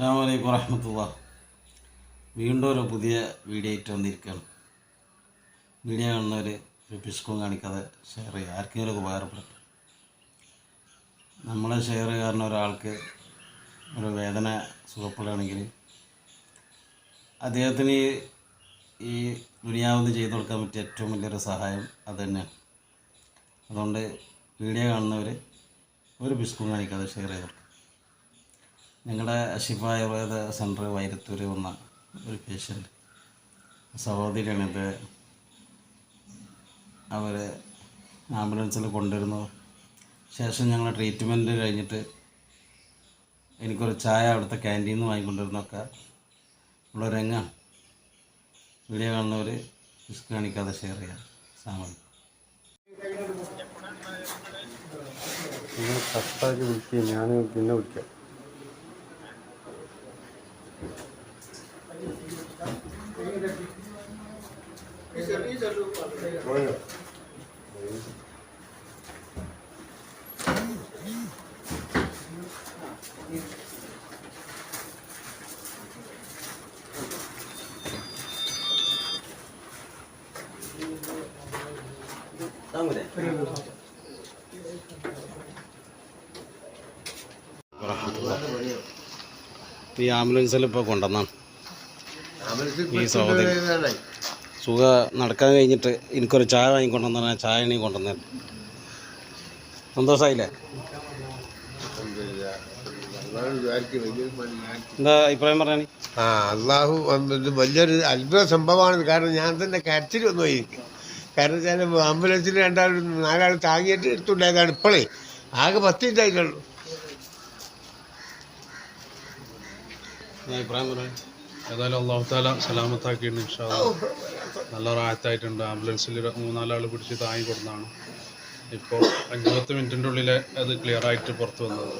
അസ്സാം വലൈക്കും വറഹമത്തുള്ള. വീണ്ടും ഒരു പുതിയ വീഡിയോ ആയിട്ട് വന്നിരിക്കുകയാണ്. വീഡിയോ കാണുന്നവർ ഒരു പിസ്കും കാണിക്കാതെ ഷെയർ ചെയ്യുക. ആർക്കെങ്കിലും ഉപകാരപ്പെടും. നമ്മളെ ഷെയർ കാരണം ഒരാൾക്ക് ഒരു വേദന സുഖപ്പെടുകയാണെങ്കിൽ അദ്ദേഹത്തിന് ഈ- ദുനിയാവിന്ന് ചെയ്തു കൊടുക്കാൻ പറ്റിയ ഏറ്റവും വലിയൊരു സഹായം അത് തന്നെയാണ്. അതുകൊണ്ട് വീഡിയോ കാണുന്നവർ ഒരു പിസ്കും കാണിക്കാതെ ഷെയർ ചെയ്ത് കൊടുക്കുക. ഞങ്ങളുടെ അഷിഫ ആയുർവേദ സെന്റർ വൈരത്തൂർ വന്ന ഒരു പേഷ്യന്റ് സഹോദരിയാണിത് അവരെ ആംബുലൻസിൽ കൊണ്ടുവരുന്നു. ശേഷം ഞങ്ങൾ ട്രീറ്റ്മെന്റ് കഴിഞ്ഞിട്ട് എനിക്കൊരു ചായ അവിടുത്തെ ക്യാന്റീനിൽ നിന്ന് വാങ്ങിക്കൊണ്ടിരുന്നൊക്കെ ഉള്ള രംഗ. വീഡിയോ കാണുന്നവർ റിസ്ക് കാണിക്കാതെ ഷെയർ ചെയ്യാം. സാമാന്യം ഞാൻ പിന്നെ വിളിക്കാം. ഈ ആംബുലൻസിൽ ഇപ്പോൾ കൊണ്ടുവന്നാണ്. ഈ സഹോദരി സുഖ നടക്കാൻ കഴിഞ്ഞിട്ട് എനിക്കൊരു ചായ വാങ്ങിക്കൊണ്ടുവന്നാൽ ചായ നീ കൊണ്ടുവന്നു. സന്തോഷമായില്ലേ എന്താ അഭിപ്രായം പറഞ്ഞാണി ആ അള്ളാഹു ഇത് വലിയൊരു അത്ഭുത സംഭവമാണ് കാരണം ഞാൻ തന്നെ കരച്ചിൽ വന്നു പോയി. എനിക്ക്. കാരണം വെച്ചാൽ ആംബുലൻസിൽ രണ്ടാൾ നാലാൾ താങ്ങിയിട്ട് എടുത്തുണ്ടായതാണ് ഇപ്പോഴേ ആകെ പത്ത് മിനിറ്റ് ആയിട്ടുള്ളൂ എന്താ അഭിപ്രായം പറയാം ഏതായാലും അള്ളാഹു താല സലാമത്താക്കിയിട്ടുണ്ട് ഇൻഷാ. നല്ല റായത്തായിട്ടുണ്ട് ആംബുലൻസിൽ മൂന്നാലാൾ പിടിച്ച് താങ്ങി കൊടുത്താണ്. ഇപ്പോൾ അഞ്ച് പത്ത് മിനിറ്റിന്റെ ഉള്ളിൽ അത് ക്ലിയർ ആയിട്ട് പുറത്ത് വന്നത്.